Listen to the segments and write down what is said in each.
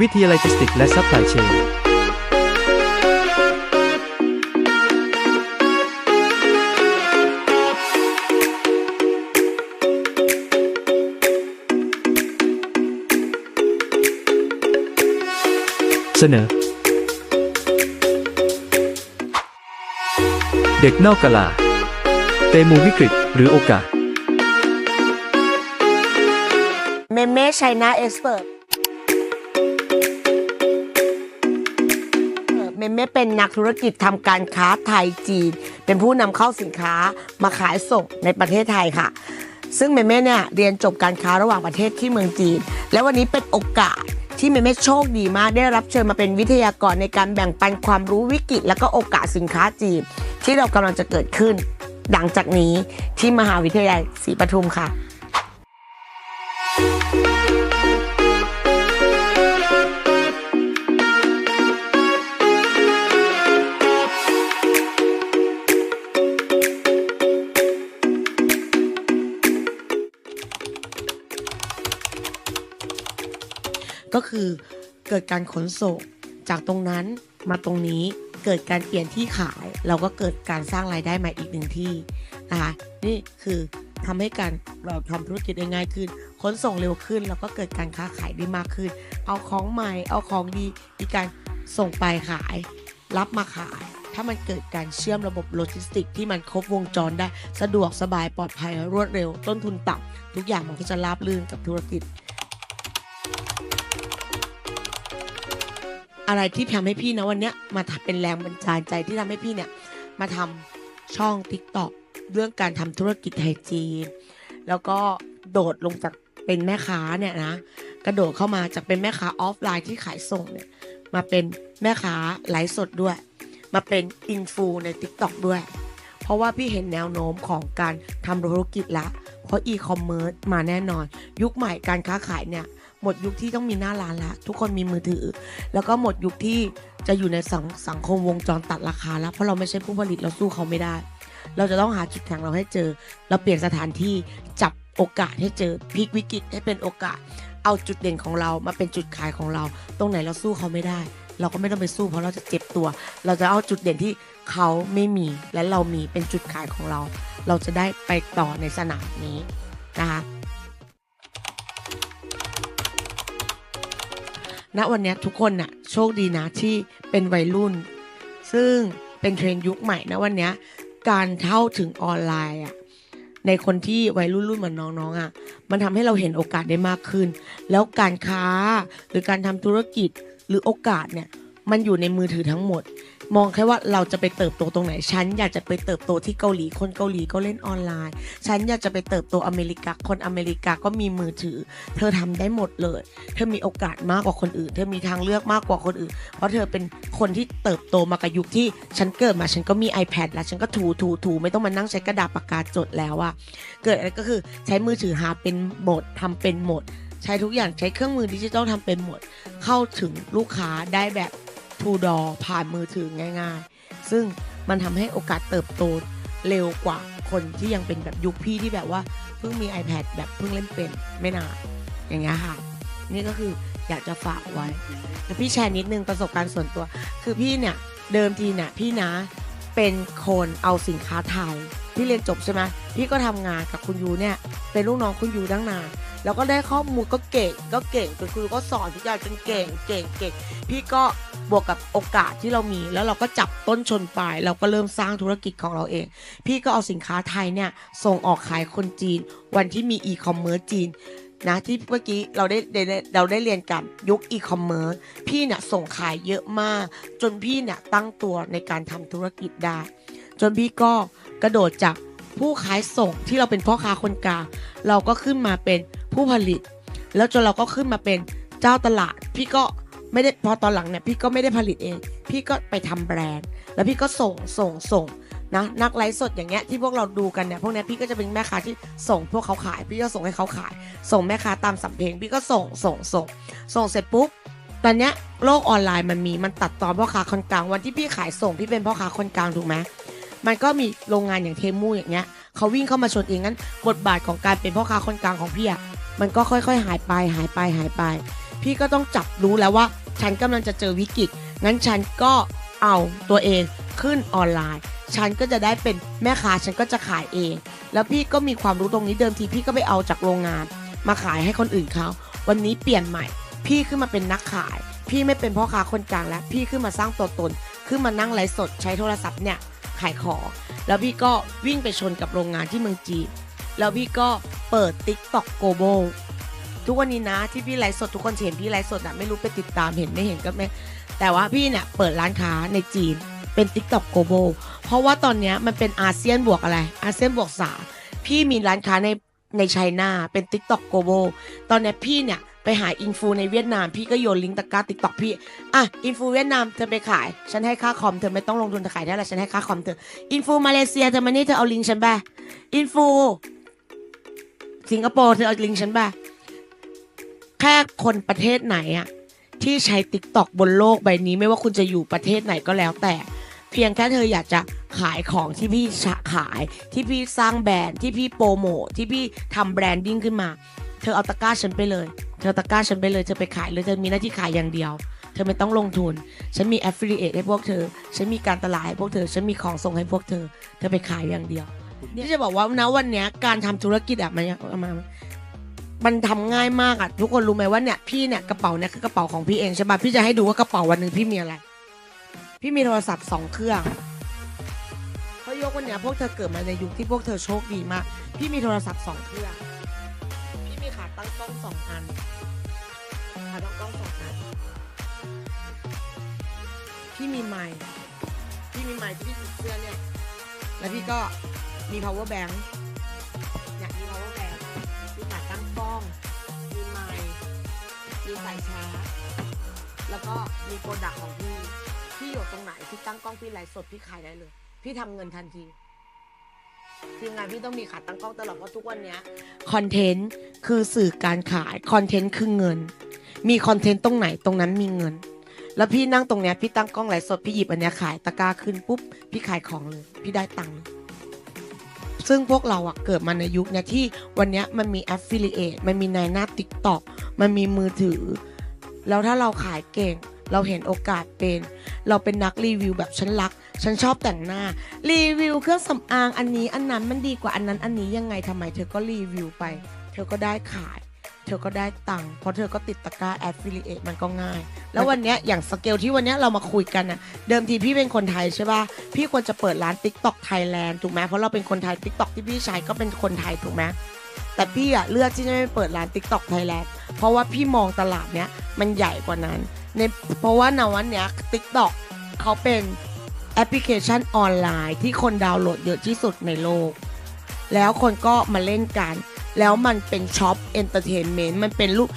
วิทยาลัยจิสติกและซัพพลายเชนเสนอ เด็กนอกกลา เตมูวิกฤตหรือโอกาส เมเม่ชัยนาเอ็กซ์เพร เม่เป็นนักธุรกิจทำการค้าไทยจีน เป็นผู้นำเข้าสินค้ามาขายส่งในประเทศไทยค่ะ ซึ่งเมเม่เนี่ยเรียนจบการค้าระหว่างประเทศที่เมืองจีน และวันนี้เป็นโอกาสที่เมเม่โชคดีมากได้รับเชิญมาเป็นวิทยากรในการแบ่งปันความรู้วิกฤต และก็โอกาสสินค้าจีน ที่เรากำลังจะเกิดขึ้น หลังจากนี้ที่มหาวิทยาลัยศรีปทุมค่ะ ก็คือเกิดการขนส่งจากตรงนั้นมาตรงนี้เกิดการเปลี่ยนที่ขาย เราก็เกิดการสร้างรายได้ม่อีกหนึ่งที่นะคะนี่คือทำให้การเราทำธุรกิจได้ง่ายขึ้น ขนส่งเร็วขึ้น แล้วก็เกิดการค้าขายได้มากขึ้น เอาของใหม่เอาของดีมีการส่งไปขาย รับมาขาย ถ้ามันเกิดการเชื่อมระบบโลจิสติก ที่มันครบวงจรได้ สะดวกสบายปลอดภัยรวดเร็ว ต้นทุนต่ำทุกอย่างมันก็จะราบรื่นกับธุรกิจ อะไรที่ทำให้พี่นะวันเนี้ยมาเป็นแรงบันดาลใจที่ทำให้พี่เนี่ยมาทำช่อง t ิ k t o k เรื่องการทำธุรกิจไทยจีน แล้วก็โดดลงจากเป็นแม่ค้าเนี่ยนะกระโดดเข้ามาจากเป็นแม่ค้าออฟไลน์ที่ขายส่งเนี่ยมาเป็นแม่ค้าไลฟ์สดด้วย มาเป็นอินฟูใน t ิ k t o k ด้วย เพราะว่าพี่เห็นแนวโน้มของการทำธุรกิจละ เพราะอีคอมเมิร์ซมาแน่นอน ยุคใหม่การค้าขายเนี่ย หมดยุคที่ต้องมีหน้าร้านละทุกคนมีมือถือ แล้วก็หมดยุคที่จะอยู่ในสังสงคมวงจรตัดราคาแล้ว เพราะเราไม่ใช่ผู้ผลิตเราสู้เขาไม่ได้ เราจะต้องหาจุดแข็งเราให้เจอ เราเปลี่ยนสถานที่จับโอกาสให้เจอพลิกวิกฤตให้เป็นโอกาส เอาจุดเด่นของเรามาเป็นจุดขายของเรา ตรงไหนเราสู้เขาไม่ได้ เราก็ไม่ต้องไปสู้เพราะเราจะเจ็บตัว เราจะเอาจุดเด่นที่เขาไม่มีและเรามีเป็นจุดขายของเรา เราจะได้ไปต่อในสนามนี้นะคะ ณวันนี้ทุกคนน่ะโชคดีนะที่เป็นวัยรุ่น ซึ่งเป็นเทรนด์ยุคใหม่นะวันนี้การเข้าถึงออนไลน์อะในคนที่วัยรุ่นรุ่นเหมือนน้องๆอะ มันทำให้เราเห็นโอกาสได้มากขึ้น แล้วการค้าหรือการทำธุรกิจหรือโอกาสเนี่ย มันอยู่ในมือถือทั้งหมด มองแค่ว่าเราจะไปเติบโตตรงไหน ฉันอยากจะไปเติบโตที่เกาหลี คนเกาหลีก็เล่นออนไลน์ ฉันอยากจะไปเติบโตอเมริกา คนอเมริกาก็มีมือถือ เธอทำได้หมดเลย เธอมีโอกาสมากกว่าคนอื่น เธอมีทางเลือกมากกว่าคนอื่น เพราะเธอเป็นคนที่เติบโตมากับยุคที่ฉันเกิดมาฉันก็มี iPad แล้วฉันก็ถูถูถูไม่ต้องมานั่งใช้กระดาษปากกาจดแล้วอะเกิดอะไรก็คือใช้มือถือหาเป็นโหมดทำเป็นโหมดใช้ทุกอย่างใช้เครื่องมือดิจิทัลทำเป็นหมด เข้าถึงลูกค้าได้แบบ ทูดอผ่านมือถือง่ายๆ ซึ่งมันทำให้โอกาสเติบโตเร็วกว่าคนที่ยังเป็นแบบยุคพี่ที่แบบว่าเพิ่งมี iPad แบบเพิ่งเล่นเป็นไม่นานอย่างเงี้ยค่ะ นี่ก็คืออยากจะฝากไว้แต่พี่แชร์นิดนึงประสบการณ์ส่วนตัว คือพี่เนี่ยเดิมทีเนี่ยพี่นะเป็นคนเอาสินค้าไทยพี่เรียนจบใช่ไหมพี่ก็ทำงานกับคุณยูเนี่ยเป็นลูกน้องคุณยูตั้งนานแล้วก็ได้ข้อมูลก็เก่งก็เก่งจนครูก็สอนทุกอย่างจนเก่งเก่งเก่งพี่ก็ บวกกับโอกาสที่เรามี แล้วเราก็จับต้นชนปลายเราก็เริ่มสร้างธุรกิจของเราเอง พี่ก็เอาสินค้าไทยเนี่ยส่งออกขายคนจีน วันที่มีอีคอมเมิร์ซจีนนะที่เมื่อกี้เราได้ได้เราได้เรียนกับยุคอีคอมเมิร์ซพี่เนี่ยส่งขายเยอะมาก จนพี่เนี่ยตั้งตัวในการทำธุรกิจได้ จนพี่ก็กระโดดจากผู้ขายส่งที่เราเป็นพ่อค้าคนกลางเราก็ขึ้นมาเป็นผู้ผลิต แล้วจนเราก็ขึ้นมาเป็นเจ้าตลาด พี่ก็ ไม่ได้พอตอนหลังเนี่ยพี่ก็ไม่ได้ผลิตเอง พี่ก็ไปทำแบรนด์ แล้วพี่ก็ส่งส่งส่งนะนักไลฟ์สดอย่างเงี้ยที่พวกเราดูกันเนี่ยพวกเนี้ยพี่ก็จะเป็นแม่ค้าที่ส่งพวกเขาขาย พี่ก็ส่งให้เขาขาย ส่งแม่ค้าตามสำเพ็งพี่ก็ส่งส่งส่ง ส่งเสร็จปุ๊บตอนเนี้ยโลกออนไลน์มันมีมันตัดตอนพ่อค้าคนกลางวันที่พี่ขายส่งพี่เป็นพ่อค้าคนกลางถูกไหมมันก็มีโรงงานอย่างเทมูอย่างเงี้ยเขาวิ่งเข้ามาชนเองงั้นบทบาทของการเป็นพ่อค้าคนกลางของพี่อะมันก็ค่อยๆ หายไปหายไปหายไป พี่ก็ต้องจับรู้แล้วว่า ฉันกำลังจะเจอวิกฤต งั้นฉันก็เอาตัวเองขึ้นออนไลน์ ฉันก็จะได้เป็นแม่ค้าฉันก็จะขายเอง แล้วพี่ก็มีความรู้ตรงนี้เดิมทีพี่ก็ไปเอาจากโรงงาน มาขายให้คนอื่นเขา วันนี้เปลี่ยนใหม่ พี่ขึ้นมาเป็นนักขาย พี่ไม่เป็นพ่อค้าคนกลางแล้ว พี่ขึ้นมาสร้างตัวตน ขึ้นมานั่งไลฟ์สดใช้โทรศัพท์เนี่ยขายของ แล้วพี่ก็วิ่งไปชนกับโรงงานที่เมืองจีน แล้วพี่ก็เปิด TikTok Global ทุกวันนี้นะที่พี่ไลฟ์สดทุกคนเห็นพี่ไลฟ์สดอะไม่รู้ไปติดตามเห็นไม่เห็นก็ไม่แต่ว่าพี่เนี่ยเปิดร้านค้าในจีนเป็น TikTok Global เพราะว่าตอนเนี้ยมันเป็นอาเซียนบวกอะไรอาเซียนบวกสาพี่มีร้านค้าในในไชน่าเป็น TikTok Global ตอนเนี้ยพี่เนี่ยไปหาอินฟูในเวียดนามพี่ก็โยนลิงก์ตะกร้า TikTok พี่อะอินฟูเวียดนามเธอไปขาย ฉันให้ค่าคอมเธอไม่ต้องลงทุนเธอขายได้ละฉันให้ค่าคอมเธออินฟูมาเลเซียเธอมานี่เธอเอาลิงก์ฉันไปอินฟูสิงคโปร์เธอเอาลิงก์ฉันไป แค่คนประเทศไหนอะที่ใช้ TikTok บนโลกใบนี้ไม่ว่าคุณจะอยู่ประเทศไหนก็แล้วแต่ เพียงแค่เธออยากจะขายของที่พี่ขายที่พี่สร้างแบรนด์ที่พี่โปรโมทที่พี่ทำแบรนดิ้งขึ้นมา เธอเอาตะกร้าฉันไปเลย เธอเอาตะกร้าฉันไปเลยเธอไปขายเลยเธอมีหน้าที่ขายอย่างเดียว เธอไม่ต้องลงทุน ฉันมี affiliate ให้พวกเธอ ฉันมีการตลาดให้พวกเธอ ฉันมีของส่งให้พวกเธอ เธอไปขายอย่างเดียวนี่จะบอกว่านะวันนี้การทำธุรกิจอะมัน มันมันทำง่ายมากอะทุกคนรู้ไหมว่าเนี่ยพี่เนี่ยกระเป๋าเนี่ยคือกระเป๋าของพี่เองใช่ปะพี่จะให้ดูว่ากระเป๋าวันหนึ่งพี่มีอะไร พี่มีโทรศัพท์สองเครื่องเพราะยกวันเนี้ยพวกเธอเกิดมาในยุคที่พวกเธอโชคดีมาก พี่มีโทรศัพท์สองเครื่องพี่มีขาตั้งกล้องสองอันขาตั้งกล้องสองอันพี่มีไมค์พี่มีไมค์ที่พี่ติดเสื้อเนี่ยแล้วพี่ก็มี power bank ายชาแล้วก็มีโปรดักของพี่ พี่อยู่ตรงไหนพี่ตั้งกล้องพี่ไลฟ์สดพี่ขายได้เลย พี่ทำเงินทันทีทีมงานพี่ต้องมีขาตั้งกล้องตลอดเพราะทุกวันเนี้ยคอนเทนต์คือสื่อการขายคอนเทนต์คือเงิน มีคอนเทนต์ตรงไหนตรงนั้นมีเงิน แล้วพี่นั่งตรงเนี้ยพี่ตั้งกล้องไลฟ์สดพี่หยิบอันเนี้ยขายตะกร้าขึ้นปุ๊บพี่ขายของเลย พี่ได้ตังค์ซึ่งพวกเราอะเกิดมาในยุคเนี้ยที่วันนี้มันมี affiliate มันมีในหน้า TikTok มันมีมือถือ แล้วถ้าเราขายเก่ง เราเห็นโอกาสเป็น เราเป็นนักรีวิวแบบฉันรัก ฉันชอบแต่งหน้า รีวิวเครื่องสำอางอันนี้อันนั้นมันดีกว่าอันนั้นอันนี้ยังไงทำไม เธอก็รีวิวไป เธอก็ได้ขาย เธอก็ได้ตังค์เพราะเธอก็ติดตะกร้า affiliate มันก็ง่าย แล้ววันนี้อย่างสเกลที่วันนี้เรามาคุยกันนะเดิมทีพี่เป็นคนไทยใช่ป่ะพี่ควรจะเปิดร้าน TikTok Thailand ถูกไหมเพราะเราเป็นคนไทย TikTok ที่พี่ใช้ก็เป็นคนไทยถูกไหม แต่พี่อะเลือกที่จะไม่เปิดร้าน TikTok Thailand เพราะว่าพี่มองตลาดเนี้ยมันใหญ่กว่านั้นในเพราะว่าในวันเนี้ย TikTok เขาเป็นแอปพลิเคชันออนไลน์ที่คนดาวน์โหลดเยอะที่สุดในโลก แล้วคนก็มาเล่นกัน แล้วมันเป็นช็อปเอนเตอร์เทนเมนต์มันเป็นลูก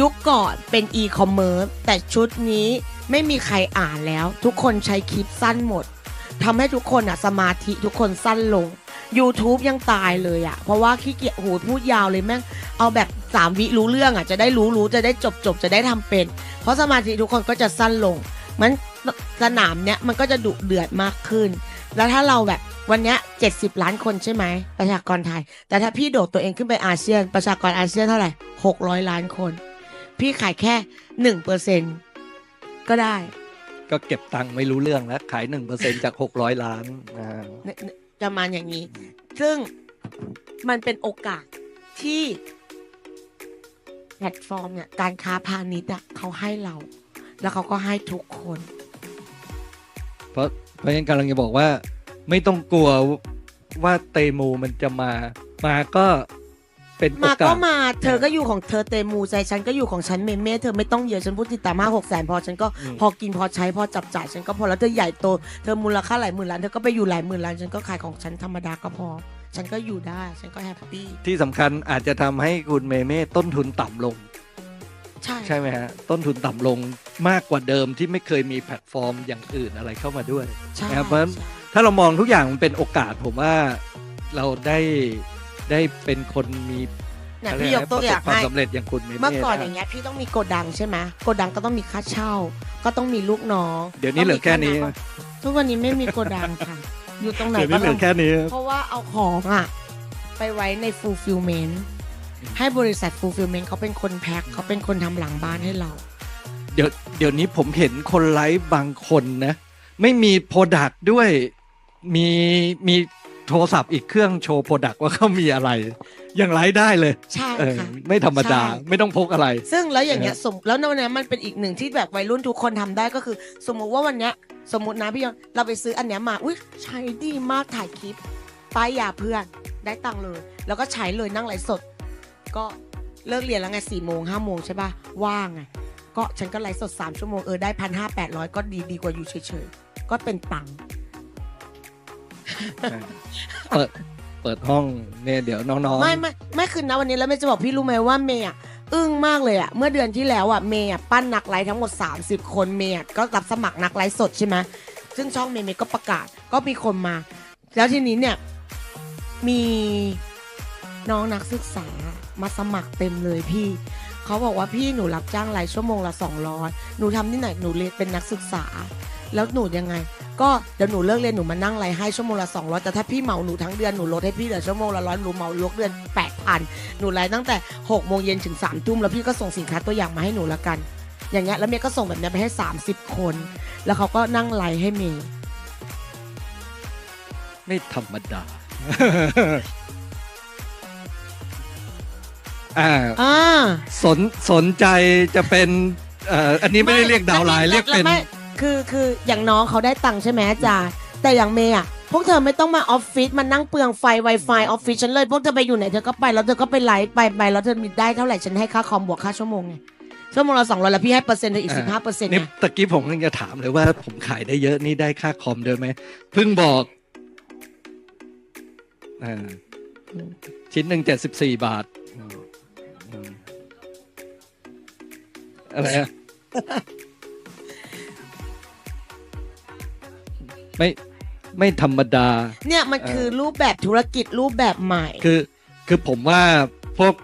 ยุคก่อนเป็นอีคอมเมิร์ซแต่ชุดนี้ไม่มีใครอ่านแล้ว ทุกคนใช้คลิปสั้นหมดทำให้ทุกคนอะสมาธิทุกคนสั้นลง YouTube ยังตายเลยอะเพราะว่าขี้เกียจโอ้โหพูดยาวเลยแม่งเอาแบบ3วิรู้เรื่องอะจะได้รู้รู้จะได้จบจบจะได้ทำเป็น เพราะสมาธิทุกคนก็จะสั้นลง มันสนามเนี้ยมันก็จะดุเดือดมากขึ้น แล้วถ้าเราแบบวันเนี้ย70ล้านคนใช่ไหมประชากรไทย แต่ถ้าพี่โดดตัวเองขึ้นไปอาเซียน ประชากรอาเซียนเท่าไหร่600ล้านคน พี่ขายแค่หนึ่งเปอร์เซ็นก็ได้ ก็เก็บตังค์ไม่รู้เรื่องแล้วขายหนึ่งเปอร์เซ็นจากหกร้อยล้านอ่าเนี่ยเนี่ย ประมาณอย่างนี้ ซึ่งมันเป็นโอกาสที่แพลตฟอร์มเนี่ยการค้าพาณิชย์อะเขาให้เรา แล้วเขาก็ให้ทุกคน เพราะเพราะฉะนั้นกำลังจะบอกว่า ไม่ต้องกลัวว่าเตมูมันจะมา มาก็ เป็นโอมาก็กาสมาเธอก็อยู่ของเธอเตมูใจฉันก็อยู่ของฉันเมเม่เธอไม่ต้องเยอะฉันพูดติดตามมากหกแสนพอฉันก็อืมพอกินพอใช้พอจับจ่ายฉันก็พอแล้วเธอใหญ่โตเธอมูลค่าหลายหมื่นล้านเธอก็ไปอยู่หลายหมื่นล้านฉันก็ขายของฉันธรรมดาก็พอ ฉันก็อยู่ได้ฉันก็แฮปปี้ที่สำคัญอาจจะทำให้คุณเมเม่ต้นทุนต่ำลง ใช่ใช่ไหมฮะต้นทุนต่ำลงมากกว่าเดิมที่ไม่เคยมีแพลตฟอร์มอย่างอื่นอะไรเข้ามาด้วยใช่นะครับเพราะฉะนั้นใช่ถ้าเรามองทุกอย่างมันเป็นโอกาสผมว่าเราได้ ได้เป็นคนมีเนี่ยอะไรพี่ยกตัวอย่างประสบความให้สำเร็จอย่างคุณเมเม่เมื่อก่อนอได้ย่างเงี้ยพี่ต้องมีโกดังใช่ไหมโกดังก็ต้องมีค่าเช่า ก็ต้องมีลูกน้องเดี๋ยวนี้เหลือแค่นี้ต้องมีำทุกวันนี้ไม่มีโกดังค่ะ อยู่ตรงไหนเดี๋ยวก็นี้เหลืต้อองแค่นี้ เพราะว่าเอาของอะ ไปไว้ใน fulfillment ให้บริษัท fulfillment เขาเป็นคนแพ็คเขาเป็นคนทำหลังบ้านให้เรา เดี๋ยวเดี๋ยวนี้ผมเห็นคนไลฟ์บางคนนะ ไม่มีโปรดักด้วยมีมี โทรศัพท์อีกเครื่องโชว์โปรดักว่าเขามีอะไร ยังไลฟ์ได้เลยใช่เออค่ะไม่ธรรมดาใช่ไม่ต้องพกอะไร ซึ่งแล้วอย่างเงี้ยสมแล้วในวันเนี้ยมันเป็นอีกหนึ่งที่แบบวัยรุ่นทุกคนทำได้ก็คือ สมมุติว่าวันเนี้ยสมมตินะพี่ยอนเราไปซื้ออันเนี้ยมาอุ้ยใช้ดีมากถ่ายคลิปป้ายยาเพื่อนได้ตังค์เลย แล้วก็ใช้เลยนั่งไลฟ์สด ก็เลิกเรียนแล้วไงสี่โมงห้าโมงใช่ป่ะว่างไงก็ฉันก็ไลฟ์สดสามชั่วโมงเออได้พันห้าแปดร้อยก็ดีดีกว่าอยู่เฉยๆก็เป็นตังค์ เปิดเปิดห้องเนี่ยเดี๋ยวน้องๆไม่ไม่ไม่คืนนะวันนี้แล้วเมย์จะบอกพี่รู้ไหมว่าเมย์อะอึ้งมากเลยอะเมื่อเดือนที่แล้วอะเมย์อะปั้นนักไลฟ์ทั้งหมด 30 คนเมย์ก็รับสมัครนักไลฟ์สดใช่ไหมซึ่งช่องเมย์เมย์ก็ประกาศก็มีคนมา แล้วทีนี้เนี่ยมีน้องนักศึกษามาสมัครเต็มเลยพี่เขาบอกว่าพี่หนูรับจ้างไลฟ์ชั่วโมงละ200หนูทำที่ไหนหนูเรียนเป็นนักศึกษา แล้วหนูยังไง ก็เดี๋ยวหนูเลิกเรียนหนูมานั่งไลฟ์ให้ชั่วโมงละ200แต่ถ้าพี่เหมาหนูทั้งเดือนหนูลดให้พี่เหลือชั่วโมงละร้อยหนูเหมายกเดือน8,000หนูไลฟ์ตั้งแต่6โมงเย็นถึง3ทุ่มแล้วพี่ก็ส่งสินค้าตัวอย่างมาให้หนูละกัน อย่างเงี้ยแล้วเมย์ก็ส่งแบบเนี้ยไปให้ 30 คน แล้วเขาก็นั่งไลฟ์ให้เมย์ไม่ธรรมดาอ่าอ่าสนสนใจจะเป็นเอ่ออันนี้ไม่ได้เรียกดาวน์ไลน์เรียกเป็นไม่ คือคืออย่างน้องเขาได้ตังค์ใช่ไหมอาจารย์แต่อย่างเมย์อะพวกเธอไม่ต้องมาออฟฟิศมานั่งเปลืองไฟ Wi-Fi ออฟฟิศฉันเลย พวกเธอไปอยู่ไหนเธอก็ไปแล้วเธอก็ไปไลฟ์ไปไปแล้วเธอมีได้เท่าไหร่ฉันให้ค่าคอมบวกค่าชั่วโมงไงชั่วโมงละสองร้อยแล้วพี่ให้เปอร์เซ็นต์เธออีกสิบห้าเปอร์เซ็นต์นี่ไงตะกี้ผมกำลังจะถามเลยว่าผมขายได้เยอะนี่ได้ค่าคอมด้วยไหมเพิ่งบอกอ่าชิ้นหนึ่งเจ็ดสิบสี่บาทอืมอืมอะไรอะ ไม่ไม่ธรรมดา เนี่ยมันคือรูปแบบธุรกิจรูปแบบใหม่ คือคือผมว่าพวก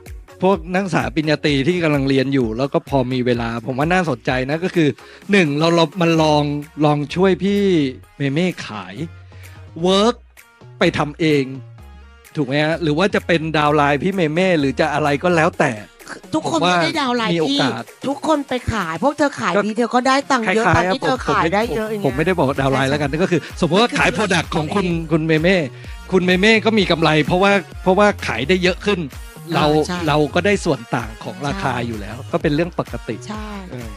พวกนักศึกษาปริญญาตรีที่กำลังเรียนอยู่ แล้วก็พอมีเวลา ผมว่าน่าสนใจนะก็คือหนึ่งเราเรามันลองลองช่วยพี่เมเม่ขายเวิร์กไปทำเอง ถูกไหมฮะหรือว่าจะเป็นดาวน์ไลน์พี่เมเม่หรือจะอะไรก็แล้วแต่ ทุกคนผมว่าไม่ได้ดาวน์ไลน์มีโอพี่กาสทุกคนไปขายพวกเธอขายก็ดีเธอก็ได้ตังค์คล้เยอะายตามๆครับที่เธอผมขายไม่ได้เยอะอย่างผมเงี้ยไม่ได้บอกดาวน์ไลน์แล้วกันก็คือ สมมติว่าขายโปรดักของคุณเองคุณเมเม่คุณเมเม่ก็มีกำไร เพราะว่าเพราะว่าขายได้เยอะขึ้น เราใช่เราก็ได้ส่วนต่างของราคาใช่อยู่แล้ว ก็เป็นเรื่องปกติใช่เออ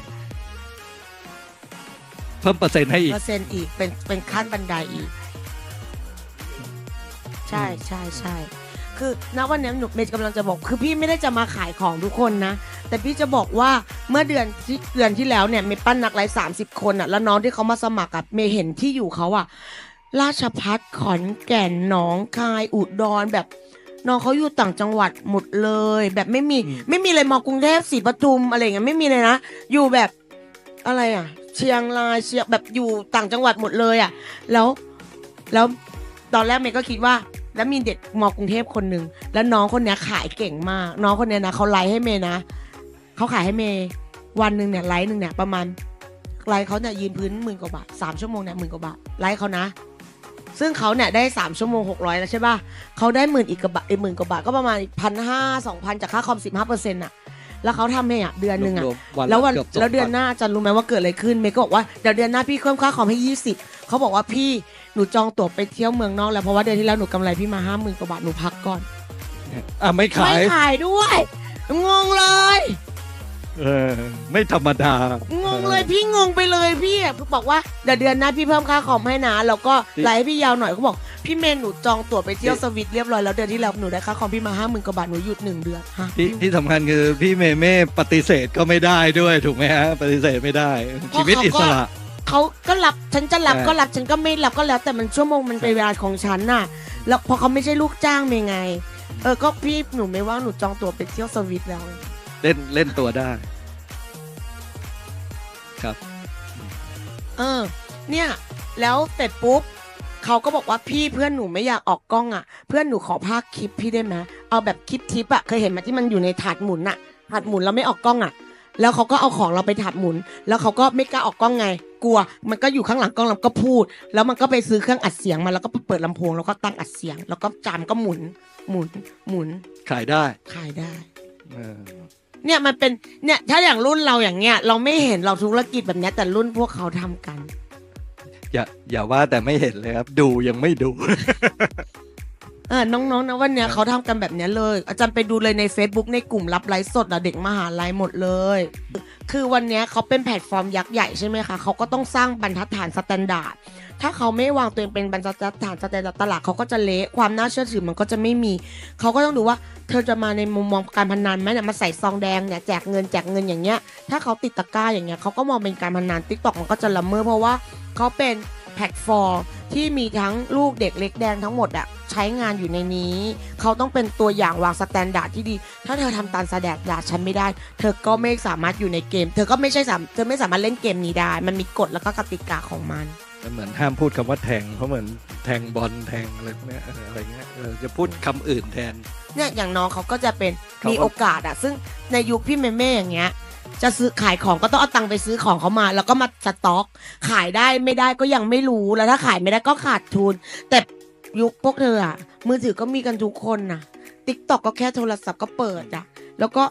เพิ่มเปอร์เซ็นต์ให้อีกเปอร์เซ็นต์อีกเป็นเป็นขั้นบันไดอีก ใช่ใช่ใช่ คือณวันนี้หนูเมย์กำลังจะบอก คือพี่ไม่ได้จะมาขายของทุกคนนะ แต่พี่จะบอกว่าเมื่อเดือนที่เดือนที่แล้วเนี่ยเมย์ปั้นนักไลฟ์สามสิบคนอะแล้วน้องที่เขามาสมัครอะเมย์เห็นที่อยู่เขาอะราชพัฒขอนแก่นหนองคายอุดรแบบน้องเขาอยู่ต่างจังหวัดหมดเลย แบบไม่มีอืมไม่มีเลยมอกรุงเทพศรีปทุมอะไรอย่างเงี้ยไม่มีเลยนะ อยู่แบบอะไรอะ เชียงรายเชียงแบบอยู่ต่างจังหวัดหมดเลยอะ แล้วแล้วตอนแรกเมย์ก็คิดว่า แล้วมีเด็กมอกรุงเทพคนหนึ่งแล้วน้องคนเนี้ยขายเก่งมาก น้องคนเนี้ยนะเขาไลฟ์ให้เมย์นะเขาขายให้เมย์วันหนึ่งเนี่ยไลฟ์หนึ่งเนี่ยประมาณไลฟ์เขาเนี่ยยืนพื้นหมื่นกว่าบาทสามชั่วโมงเนี่ยหมื่นกว่าบาทไลฟ์เขานะ ซึ่งเขาเนี่ยได้สามชั่วโมงหกร้อยแล้วใช่ป่ะเขาได้หมื่นอีกกว่าบาทอีกหมื่นกว่าบาทก็ประมาณพันห้าสองพันจากค่าคอมสิบห้าเปอร์เซ็นต์อะแล้วเขาทำให้อะเดือนหนึ่งอะรวมๆวันแล้ววันกืบสงแล้วเดือนหพัน้าจะรู้ไหมว่าเกิดอะไรขึ้นเมย์ก็บอกว่าเดี๋ยวเดือนหน้าพี่เพิ่มค่าคอมให้ยี่สิบ เขาบอกว่าพี่หนูจองตั๋วไปเที่ยวเมืองนอกแล้วเพราะว่าเดือนที่แล้วหนูกำไรพี่มาห้าหมื่นกว่าบาทหนูพักก่อนอะไม่ขาไม่ย ขายด้วย งงเลย เออ ไม่ธรรมดางงเลยพี่งงไปเลยพี่อะบอกว่าเดี๋ยวเดือนหน้าพี่เพิ่มค่าคอมให้นะแล้วก็ไลฟ์ให้พี่ยาวหน่อยเขาบอกพี่เมย์หนูจองตั๋วไปเที่ยวสวิตเรียบร้อยแล้วเดือนที่แล้วหนูได้ค่าคอมพี่มาห้าหมื่นกว่าบาทหนูหยุดหนึ่งเดือนฮะที่ที่สำคัญคือพี่เมเม่ปฏิเสธก็ไม่ได้ด้วยถูกไหมฮะ ปฏิเสธไม่ได้ ชีวิตอิสระ เขาก็รับฉันจะรับเออก็รับฉันก็ไม่รับก็แล้ว แต่มันชั่วโมงมันเป็นเวลาของฉันน่ะ แล้วพอเขาไม่ใช่ลูกจ้างเมย์ไง เออก็พี่หนูไม่ว่างหนูจองตั๋วไปเที่ยวสวิตแล้ว เล่นเล่นตัวได้ ครับ เออ เนี่ย แล้วเสร็จปุ๊บเขาก็บอกว่าพี่เพื่อนหนูไม่อยากออกกล้องอะ เพื่อนหนูขอภาคคลิปพี่ได้ไหมเอาแบบคลิปทิปอะเคยเห็นไหมที่มันอยู่ในถาดหมุนอะถาดหมุนแล้วไม่ออกกล้องอะ แล้วเขาก็เอาของเราไปถาดหมุน แล้วเขาก็ไม่กล้าออกกล้องไง กลัว มันก็อยู่ข้างหลังกล้องแล้วก็พูด แล้วมันก็ไปซื้อเครื่องอัดเสียงมาแล้วก็เปิดลำโพงแล้วก็ตั้งอัดเสียง แล้วก็จามก็หมุน หมุน หมุน ขายได้ ขายได้เออเนี่ยมันเป็นเนี่ยถ้าอย่างรุ่นเราอย่างเงี้ย เราไม่เห็นเราธุรกิจแบบเนี้ยแต่รุ่นพวกเขาทำกัน อย่าอย่าว่าแต่ไม่เห็นเลยครับ ดูยังไม่ดู เออน้องๆนะวันเนี้ยเขาทำกันแบบเนี้ยเลย อาจารย์ไปดูเลยใน Facebook ในกลุ่มรับไลฟ์สดอะเด็กมหาลัยหมดเลย คือวันเนี้ยเขาเป็นแพลตฟอร์มยักษ์ใหญ่ใช่ไหมคะเขาก็ต้องสร้างบรรทัดฐานสแตนดาร์ดถ้าเขาไม่วางตัวเองเป็นบรรทัดฐานสแตนดาร์ดตลาดเขาก็จะเละความน่าเชื่อถือมันก็จะไม่มี เขาก็ต้องดูว่า เธอจะมาในมุมมองการพนันไหมเนี่ยมาใส่ซองแดงเนี่ยแจกเงินแจกเงินอย่างเงี้ยถ้าเขาติดตะกร้าอย่างเงี้ยเขาก็มองเป็นการพนันทิกตอกมันก็จะละเมอเพราะว่าเขาเป็น แพลตฟอร์มที่มีทั้งลูกเด็กเล็กแดงทั้งหมดอะใช้งานอยู่ในนี้ เขาต้องเป็นตัวอย่างวางสแตนดาร์ดที่ดี ถ้าเธอทำตามสแตนดาร์ดฉันไม่ได้ เธอก็ไม่สามารถอยู่ในเกม เธอก็ไม่ใช่สามเธอไม่สามารถเล่นเกมนี้ได้ มันมีกฎแล้วก็กติกาของมันมันเหมือนห้ามพูดคำว่าแทง เพราะเหมือนแทงบอลแทงอะไรพวกเนี้ยเอออะไรเงี้ยเออจะพูดคำอื่นแทนเนี่ยอย่างน้องเขาก็จะเป็นเขาก็มีโอกาสอะซึ่งในยุคพี่เมเม่อย่างเงี้ย จะซื้อขายของก็ต้องเอาตังค์ไปซื้อของเขามา แล้วก็มาสต็อก ขายได้ไม่ได้ก็ยังไม่รู้แล้วถ้าขายไม่ได้ก็ขาดทุน แต่ยุคพวกเธออะมือถือก็มีกันทุกคนนะติ๊กตอกก็แค่โทรศัพท์ก็เปิดอะแล้วก็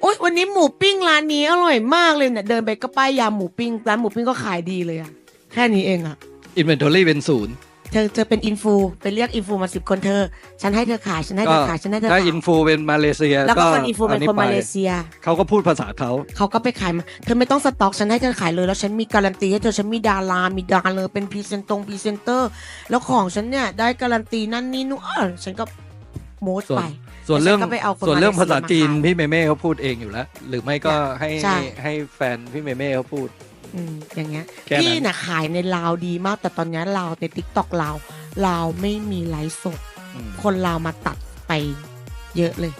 โอ๊ยวันนี้หมูปิ้งร้านนี้อร่อยมากเลยเนี่ยเดินไปก็ป้ายยาหมูปิ้งร้านหมูปิ้งก็ขายดีเลยอะแค่นี้เองอะ Inventory เป็นศูนย์ เธอเธอเป็นอินฟูไปเรียกอินฟูมาสิบคนเธอ ฉันให้เธอขายฉันให้เธอขายฉันให้เธอถ้าขายอินฟูเป็นมาเลเซีย แล้วก็คนอินฟูเป็นคนไปมาเลเซียเขาก็พูดภาษาเขาเขาก็ไปขายมาเธอไม่ต้องสต็อกฉันให้เธอขายเลย แล้วฉันมีการันตีให้เธอฉันมีดารามีดาราเป็นพรีเซนตรงพรีเซนเตอร์ แล้วของฉันเนี่ยได้การันตีนั่นนี่นู่นเออฉันก็โมสส่วนไปส่วนเรื่องแล้วฉันก็ไปเอาคนส่วนเรื่องมาเลเซียภาษาจีนมาขายพี่เมเม่เขาพูดเองอยู่แล้ว หรือไม่ก็ให้ใช่ให้แฟนพี่เมเม่เขาพูด อืมอย่างเงี้ยแค่นั้น พี่น่ะขายในลาวดีมากแต่ตอนเนี้ยลาวในทิกตอกลาวลาวไม่มีไลฟ์สด อืมคนลาวมาตัดไปเยอะเลย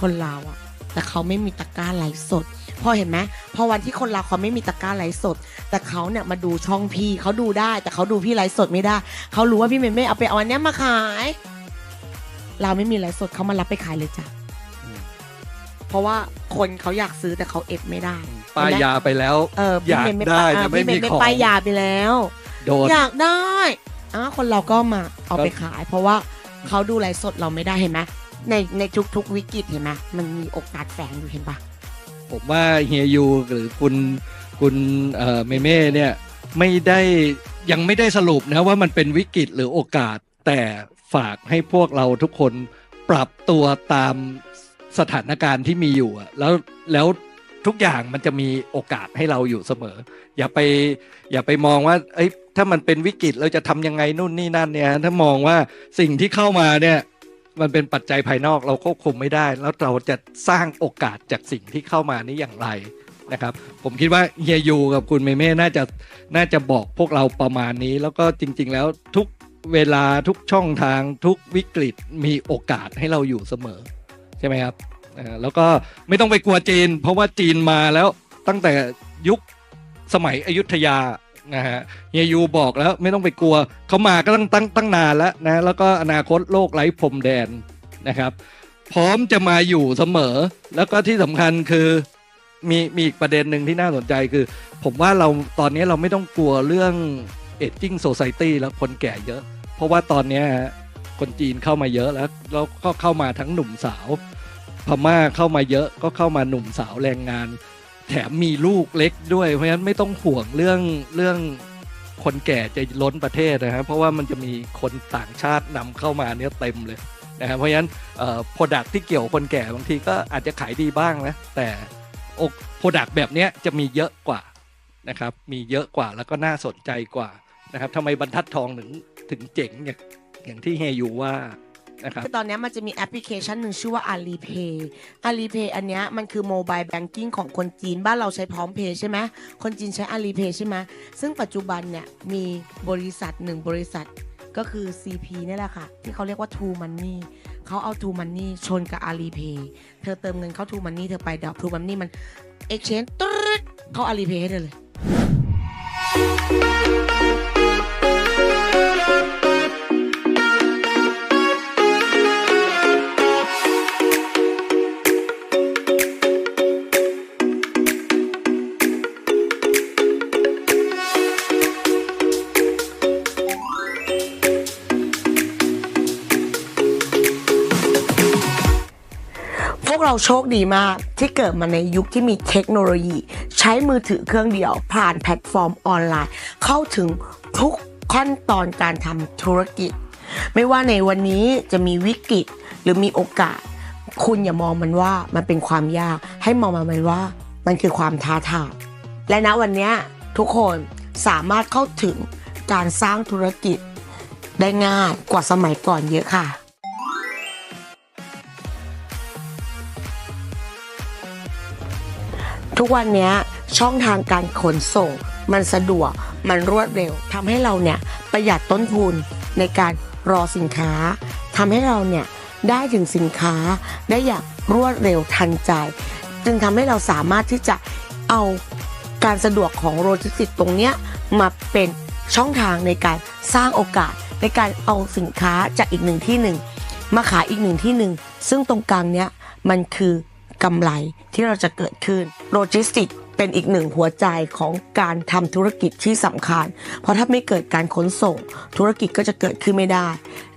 คนลาวอะแต่เขาไม่มีตะกร้าไลฟ์สด พอเห็นไหมพอวันที่คนลาวเขาไม่มีตะกร้าไลฟ์สด แต่เขาเนี่ยมาดูช่องพี่เขาดูได้ แต่เขาดูพี่ไลฟ์สดไม่ได้เขารู้ว่าพี่เมย์ไม่เอาไปเอาอันเนี้ยมาขายเราวไม่มีไลฟ์สดเขามารับไปขายเลยจ้ะอืมเพราะว่าคนเขาอยากซื้อแต่เขาเอฟไม่ได้ ป้ายยาไปแล้วเออพี่เมย์ไม่อยากได้เออแต่ไม่พี่เมย์มีไม่ของป้ายยาไปแล้วโดนอยากได้อะคนเราก็มาเอาไปก็ขาย เพราะว่าเขาดูไลฟ์สดเราไม่ได้เห็นไหมในในทุกๆวิกฤตเห็นไหมมันมีโอกาสแฝงอยู่เห็นปะผมว่าเฮียยูหรือคุณคุณเอ่อเมเม่เนี่ยไม่ได้ยังไม่ได้สรุปนะว่ามันเป็นวิกฤตหรือโอกาส แต่ฝากให้พวกเราทุกคนปรับตัวตามสถานการณ์ที่มีอยู่อะแล้วแล้ว ทุกอย่างมันจะมีโอกาสให้เราอยู่เสมอ อย่าไปอย่าไปมองว่าเอ้ยถ้ามันเป็นวิกฤตเราจะทำยังไงนู่นนี่นั่นเนี่ย ถ้ามองว่าสิ่งที่เข้ามาเนี่ยมันเป็นปัจจัยภายนอกเราควบคุมไม่ได้ แล้วเราจะสร้างโอกาสจากสิ่งที่เข้ามานี้อย่างไรนะครับ ผมคิดว่าเฮียยูกับคุณเมเม่น่าจะน่าจะบอกพวกเราประมาณนี้ แล้วก็จริง ๆ แล้วทุกเวลาทุกช่องทางทุกวิกฤตมีโอกาสให้เราอยู่เสมอ ใช่ไหมครับ แล้วก็ไม่ต้องไปกลัวจีน เพราะว่าจีนมาแล้วตั้งแต่ยุคสมัยอยุธยานะฮะเฮียยูบอกแล้วไม่ต้องไปกลัวเขามาก็ตั้งตั้งตั้งนานแล้วนะแล้วก็อนาคตโลกไร้พรมแดนนะครับ พร้อมจะมาอยู่เสมอ แล้วก็ที่สำคัญคือมีมีอีกประเด็นหนึ่งที่น่าสนใจคือ ผมว่าเราตอนนี้เราไม่ต้องกลัวเรื่อง aging society แล้วคนแก่เยอะ เพราะว่าตอนนี้คนจีนเข้ามาเยอะแล้วแล้วก็เข้ามาทั้งหนุ่มสาว พม่าเข้ามาเยอะก็เข้ามาหนุ่มสาวแรงงาน แถมมีลูกเล็กด้วย เพราะฉะนั้นไม่ต้องห่วงเรื่องเรื่องคนแก่จะล้นประเทศนะครับเพราะว่ามันจะมีคนต่างชาตินำเข้ามาเนี่ยเต็มเลยนะครับเพราะฉะนั้นโปรดักที่เกี่ยวคนแก่บางทีก็อาจจะขายดีบ้างนะแต่โปรดักแบบเนี้ยจะมีเยอะกว่านะครับมีเยอะกว่าแล้วก็น่าสนใจกว่านะครับทำไมบรรทัดทองถึงถึงเจ๋งอย่างอย่างที่เฮยูว่า นะครับคือตอนนี้มันจะมีแอปพลิเคชันหนึ่งชื่อว่า Alipay Alipay อันเนี้ยมันคือโมบายแบงกิ้งของคนจีนบ้านเราใช้พร้อมเพย์ใช่ไหมคนจีนใช้ Alipay ใช่ไหมซึ่งปัจจุบันเนี่ยมีบริษัทหนึ่งบริษัทก็คือ CP นี่แหละค่ะ ที่เขาเรียกว่า True Money เขาเอา True Money ชนกับ Alipay เธอเติมเงินเข้า True Money เธอไปเดี๋ยว True Money มัน exchange ตึ๊ดเข้า Alipay ให้เธอเลย เราโชคดีมากที่เกิดมาในยุคที่มีเทคโนโลยี ใช้มือถือเครื่องเดียว ผ่านแพลตฟอร์มออนไลน์ เข้าถึงทุกขั้นตอนการทำธุรกิจ ไม่ว่าในวันนี้จะมีวิกฤตหรือมีโอกาส คุณอย่ามองมันว่ามันเป็นความยาก ให้มองมันว่ามันคือความท้าทายและณวันนี้ทุกคนสามารถเข้าถึงการสร้างธุรกิจได้ง่ายกว่าสมัยก่อนเยอะค่ะ ทุกวันนี้ช่องทางการขนส่ง มันสะดวกมันรวดเร็วทำให้เราเนี่ยประหยัดต้นทุนในการรอสินค้าทำให้เราเนี่ยได้ถึงสินค้าได้อย่างรวดเร็วทันใจ จึงทำให้เราสามารถที่จะเอาการสะดวกของโลจิสติกส์ตรงเนี้ยมาเป็นช่องทางในการสร้างโอกาสในการเอาสินค้าจากอีกหนึ่งที่หนึ่งมาขายอีกหนึ่งที่หนึ่งซึ่งตรงกลางเนี้ยมันคือ กำไรที่เราจะเกิดขึ้นโลจิสติกส์เป็นอีกหนึ่งหัวใจของการทำธุรกิจที่สำคัญ เพราะถ้าไม่เกิดการขนส่ง ธุรกิจก็จะเกิดขึ้นไม่ได้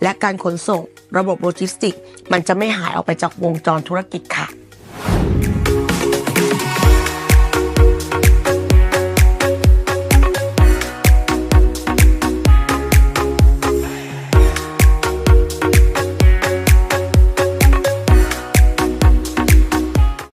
และการขนส่ง ระบบโลจิสติกส์มันจะไม่หายออกไปจากวงจรธุรกิจค่ะ